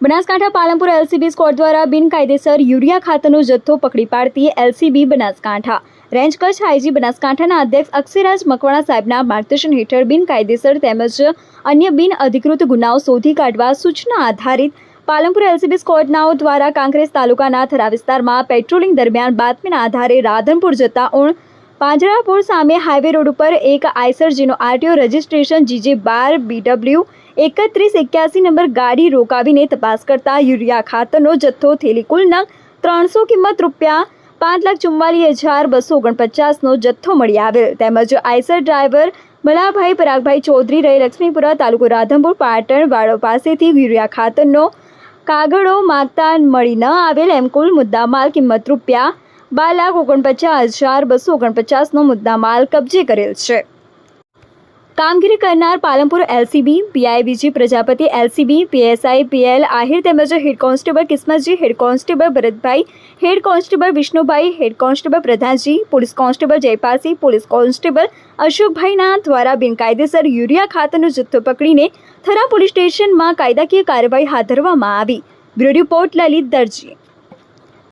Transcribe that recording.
Banaskantha Palanpur LCB squad દ્વારા બિનકાયદેસર urea ખાતરનો જથ્થો પકડી પાડતી LCB Banaskantha. Range Kutch IG બનાસકાંઠાના અધ્યક્ષ અક્ષરાજ મકવાણા સાહેબના માર્ગદર્શન હેઠળ બિનકાયદેસર તેમજ અન્ય બિન અધિકૃત ગુનાઓ શોધી કાઢવા સૂચના આધારિત પાલનપુર એલસીબી સ્કોડનાઓ દ્વારા કાંગ્રેસ તાલુકાના થરા વિસ્તારમાં પેટ્રોલિંગ દરમિયાન બાતમીના આધારે રાધનપુર જતા ઉણ પાંજરાપુર સામે હાઈવે રોડ ઉપર એક આઈસરજીનો આરટીઓ રજિસ્ટ્રેશન જીજે બાર બીડબ્લ્યુ એકત્રીસ એક્યાસી નંબર ગાડી રોકાવીને તપાસ કરતા યુરિયા ખાતરનો જથ્થો થેલી કુલના ત્રણસો કિંમત રૂપિયા પાંચ લાખ ચુમ્માલીસ હજાર બસો ઓગણપચાસનો જથ્થો મળી આવેલ. તેમજ આઈસર ડ્રાઈવર મલાભાઈ પરાગભાઈ ચૌધરી રહે લક્ષ્મીપુરા તાલુકો રાધનપુર પાટણ વાડો પાસેથી યુરિયા ખાતરનો કાગળો માગતા મળી ન આવેલ એમ કુલ મુદ્દામાલ કિંમત રૂપિયા બાર લાખ ઓગણપચાસ હજાર બસો ઓગણપચાસનો મુદ્દામાલ કબજે કરેલ છે. કામગીરી કરનાર Palanpur LCB, PI BG Prajapati LCB, PSI PL Ahir તેમજ head constable Kismatji, head constable Bharatbhai, head constable Vishnubhai, head constable Pradhanji, police constable Jaypalsinh, police constable અશોકભાઈના દ્વારા બિનકાયદેસર યુરિયા ખાતરનો જથ્થો પકડીને થરા પોલીસ સ્ટેશનમાં કાયદાકીય કાર્યવાહી હાથ ધરવામાં આવી. Bureau report Lalit Darji.